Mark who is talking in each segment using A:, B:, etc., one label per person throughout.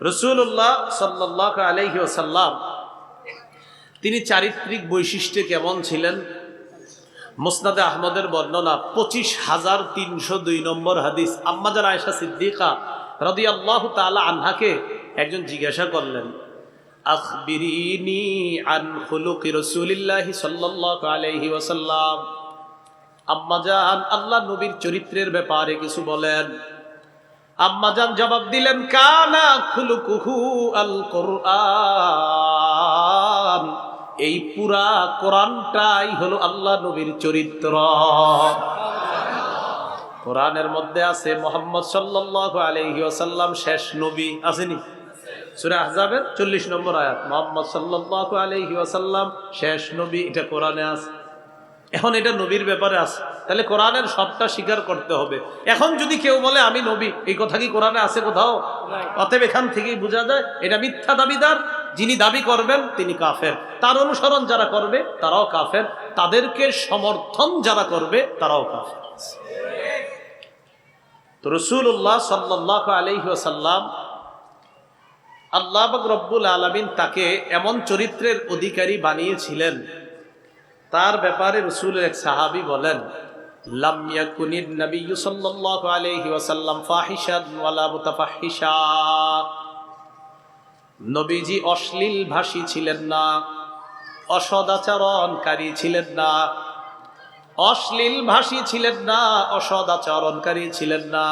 A: রসুল্লাহ সাল্লাহ আলহি ওসাল্লাম তিনি চারিত্রিক বৈশিষ্ট্যে কেমন ছিলেন? মুসনাদে আহমদের বর্ণনা, পঁচিশ হাজার তিনশো দুই নম্বর হাদিস। আম্মাজান আয়সা সিদ্দিকা রদি আল্লাহ তালা আনহাকে একজন জিজ্ঞাসা করলেন আন আম্মাজান আল্লাহ নবীর চরিত্রের ব্যাপারে কিছু বলেন। আম্মাজান জবাব দিলেন, কানা খুলুকুহু আল কোরআন এই পুরা কোরআনটাই হলো আল্লাহ নবীর চরিত্র। কোরআনের মধ্যে আছে মোহাম্মদ সাল্লাল্লাহু আলাইহি ওয়াসাল্লাম শেষ নবী, আসেনি? সূরা আহজাবের 40 নম্বর আয়াত, মোহাম্মদ সাল্লাল্লাহু আলাইহি ওয়াসাল্লাম শেষ নবী, এটা কোরআনে আছে। এখন এটা নবীর ব্যাপারে আছে। তাহলে কোরআনের সবটা স্বীকার করতে হবে। এখন যদি কেউ বলে, আমি নবী, এই কথা কি কোরআনে আছে কোথাও? অতএব এখান থেকেই বোঝা যায়, এটা মিথ্যা দাবিদার। যিনি দাবি করবেন, তিনি কাফের। তার অনুসরণ যারা করবে, তারাও কাফের। তাদেরকে সমর্থন যারা করবে, তারাও কাফের। তো রসুল্লাহ সাল্লাহ আলহিহাসাল্লাম আল্লাহ রব্বুল আলমিন তাকে এমন চরিত্রের অধিকারী বানিয়েছিলেন। তার ব্যাপারে রসুলের এক সাহাবি বলেন লাম ইয়াকুনিন নবিয়্যু সাল্লাল্লাহু আলাইহি ওয়াসাল্লাম ফাহিশান ওয়ালা মুতাফাহিশা। নবীজি অশ্লীল ভাষী ছিলেন না অসদাচরণকারী ছিলেন না, অশ্লীল ভাষী ছিলেন না অসদাচরণকারী ছিলেন না।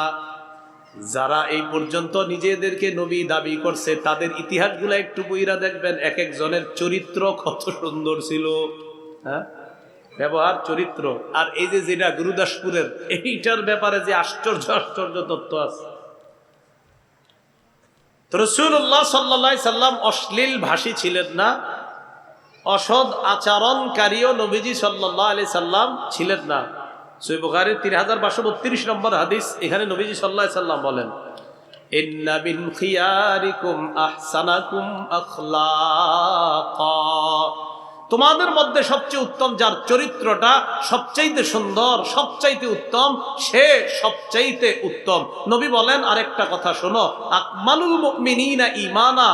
A: যারা এই পর্যন্ত নিজেদেরকে নবী দাবি করছে, তাদের ইতিহাসগুলো একটু বইরা দেখবেন, এক একজনের চরিত্র কত সুন্দর ছিল। হ্যাঁ? ব্যবহার, চরিত্র, আর এই যে যেটা গুরুদাসপুরের, এইটার ব্যাপারে যে আশ্চর্য আশ্চর্য তথ্য আছে। রসুল্লাহ সাল্লা সাল্লাম অশ্লীল ভাষী ছিলেন না, অসৎ আচরণকারীও নবীজি সাল্লাহ আলি সাল্লাম ছিলেন না। সৈবুখারের তিন হাজার পাঁচশো বত্রিশ নম্বর হাদিস, এখানে নবীজি সাল্লাহ সাল্লাম বলেন আহসানাকুম আখলাকা। তোমাদের মধ্যে সবচেয়ে উত্তম যার চরিত্রটা সবচাইতে সুন্দর, সবচাইতে উত্তম, সে সবচাইতে উত্তম। নবী বলেন, আরেকটা কথা শোনো, আকমালুল মুমিনিনা ইমানা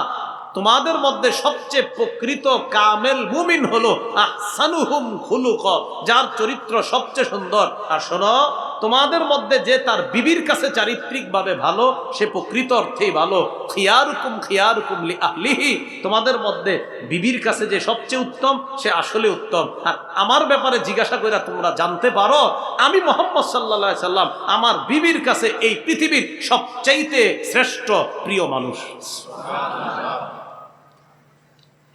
A: তোমাদের মধ্যে সবচেয়ে প্রকৃত কামেল মুমিন হলো আহসানুহুম খুলুক, যার চরিত্র সবচেয়ে সুন্দর। আর শোনো তোমাদের মধ্যে যে তার বিবির কাছে চারিত্রিকভাবে ভালো, সে প্রকৃত অর্থেই ভালো। খিয়ারুকুম খিয়ারুকুম লি আহলিহি। তোমাদের মধ্যে বিবির কাছে যে সবচেয়ে উত্তম, সে আসলে উত্তম। আর আমার ব্যাপারে জিজ্ঞাসা করে তোমরা জানতে পারো, আমি মোহাম্মদ সাল্লা সাল্লাম, আমার বিবির কাছে এই পৃথিবীর সবচাইতে শ্রেষ্ঠ, প্রিয় মানুষ।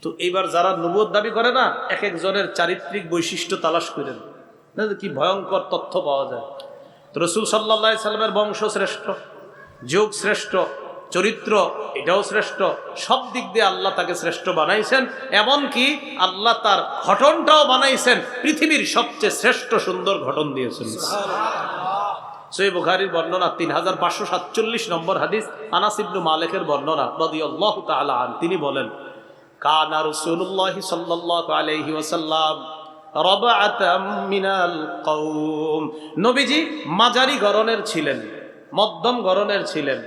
A: তো এইবার যারা নবুয় দাবি করে না, এক একজনের চারিত্রিক বৈশিষ্ট্য তালাশ করেন। কি ভয়ঙ্কর তথ্য পাওয়া যায়। রসুল সাল্লা সাল্লামের বংশ শ্রেষ্ঠ যোগ শ্রেষ্ঠ চরিত্র এটাও শ্রেষ্ঠ সব দিক দিয়ে আল্লাহ তাকে শ্রেষ্ঠ বানাইছেন। এমনকি আল্লাহ তার ঘটনটাও বানাইছেন পৃথিবীর সবচেয়ে শ্রেষ্ঠ সুন্দর ঘটন দিয়েছেন। সই বুখারির বর্ণনা তিন হাজার পাঁচশো সাতচল্লিশ নম্বর হাদিস আনাসিবনু মালেকের বর্ণনা রদি আল্লাহ তিনি বলেন কানা রসুল্লাহ সাল্লাহ আলহি ওসাল্লাম মিনাল কৌম নবীজি মাঝারি গরনের ছিলেন, মধ্যম গরনের ছিলেন।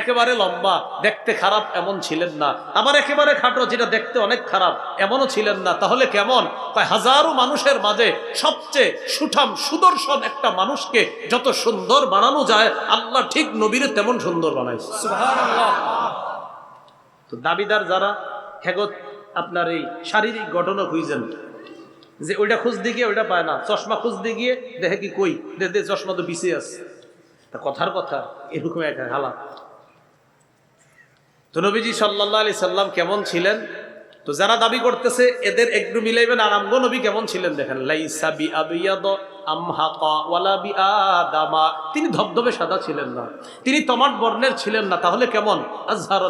A: একেবারে লম্বা, দেখতে খারাপ এমন ছিলেন না। আবার একেবারে খাটো, যেটা দেখতে অনেক খারাপ, এমনও ছিলেন না। তাহলে কেমন? তাই হাজারো মানুষের মাঝে সবচেয়ে সুঠাম, সুদর্শন একটা মানুষকে যত সুন্দর বানানো যায়, আল্লাহ ঠিক নবীরে তেমন সুন্দর বানাইছে। তো দাবিদার যারা হেগত আপনার এই শারীরিক গঠনও খুঁজছেন যে ওইটা খুঁজতে গিয়ে ওইটা পায় না। চশমা খুঁজতে গিয়ে দেখে কি কই? দে চশমা তো পিছিয়ে আছে। তা কথার কথা, এরকম এক হালাত তো নবীজি সাল্লাহ আলি সাল্লাম কেমন ছিলেন? তো যারা দাবি করতেছে, এদের একটু মিলাইবেন। আর আমগো নবী কেমন ছিলেন দেখেন লাইসাবি আবিয়াদ তিনি ধবধবে সাদা ছিলেন না। তিনি তমাট বর্ণের ছিলেন না। তাহলে কেমন? আজহার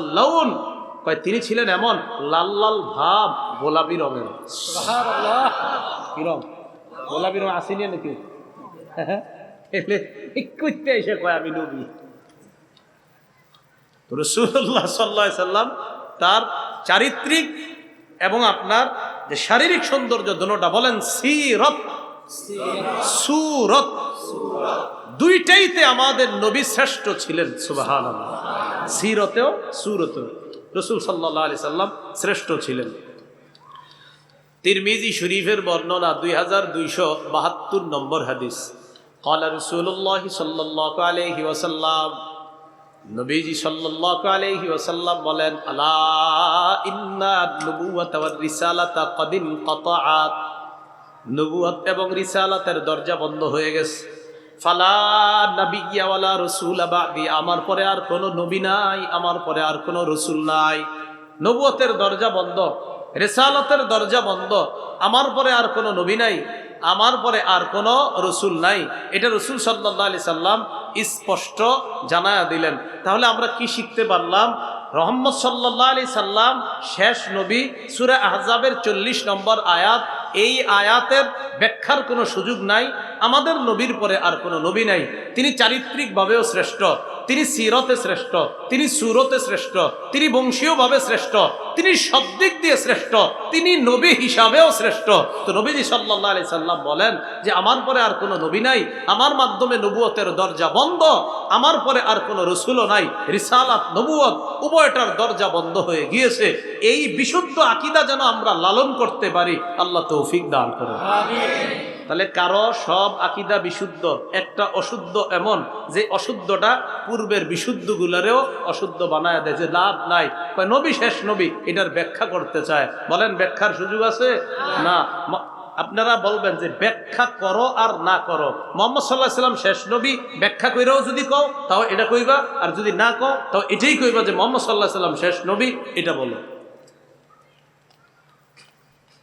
A: কয়, তিনি ছিলেন এমন লাল লাল ভাব, গোলাপি রঙের। কি রং? গোলাপি রং আসেনি নাকি? করতে এসে কয়, আমি নবী। রসুল্লাহ সাল্লাহ সাল্লাম তার চারিত্রিক এবং আপনার যে শারীরিক সৌন্দর্য দুটা বলেন সিরত। সুরত। দুইটাইতে আমাদের নবী শ্রেষ্ঠ ছিলেন সুবাহান সিরতেও সুরতেও। রসুল সাল্লা আলি সাল্লাম শ্রেষ্ঠ ছিলেন। তিরমিজি শরীফের বর্ণনা দুই হাজার দুইশো বাহাত্তর নম্বর হাদিস। কলা রসুল্লাহ সাল্লি ওসাল্লাম নবীজি সাল্লাহ আলহি ওসাল্লাম বলেন আল্লাহ নবুয়াত এবং রিসালাতের দরজা বন্ধ হয়ে গেছে। আমার পরে আর কোনো নবী নাই, আমার পরে আর কোনো রসুল নাই। নবুয়তের দরজা বন্ধ, রেসালতের দরজা বন্ধ, আমার পরে আর কোনো নবী নাই, আমার পরে আর কোনো রসুল নাই। এটা রসুল সাল্লাহ আলি সাল্লাম স্পষ্ট জানায়া দিলেন। তাহলে আমরা কি শিখতে পারলাম? রহম্মদ সাল্লাহ আলি সাল্লাম শেষ নবী, সুরে আহজাবের চল্লিশ নম্বর আয়াত এই আয়াতের ব্যাখ্যার কোনো সুযোগ নাই, আমাদের নবীর পরে আর কোনো নবী নাই, তিনি চারিত্রিকভাবেও শ্রেষ্ঠ। তিনি সিরতে শ্রেষ্ঠ, তিনি সুরতে শ্রেষ্ঠ, তিনি বংশীয়ভাবে শ্রেষ্ঠ, তিনি সব দিক দিয়ে শ্রেষ্ঠ, তিনি নবী হিসাবেও শ্রেষ্ঠ। তো নবীজি সাল্লাহ আলি সাল্লাম বলেন যে, আমার পরে আর কোনো নবী নাই, আমার মাধ্যমে নবুয়তের দরজা বন্ধ, আমার পরে আর কোনো রসুলও নাই, রিসালাত, নবুয়ত উভয়টার দরজা বন্ধ হয়ে গিয়েছে। এই বিশুদ্ধ আকিদা যেন আমরা লালন করতে পারি, আল্লাহ তৌফিক দান করে তাহলে কারও সব আকিদা বিশুদ্ধ, একটা অশুদ্ধ এমন যে অশুদ্ধটা পূর্বের বিশুদ্ধগুলোরেও অশুদ্ধ বানায় দেয়, যে লাভ নাই। নবী শেষ নবী, এটার ব্যাখ্যা করতে চায়। বলেন, ব্যাখ্যার সুযোগ আছে? না। আপনারা বলবেন যে ব্যাখ্যা করো আর না করো। মোহাম্মদ সাল্লাহ সাল্লাম শেষ নবী, ব্যাখ্যা কইরাও যদি কও, তাও এটা কইবা। আর যদি না কও, তাও এটাই কইবা যে মোহাম্মদ সাল্লাহ সাল্লাম শেষ নবী, এটা বলো।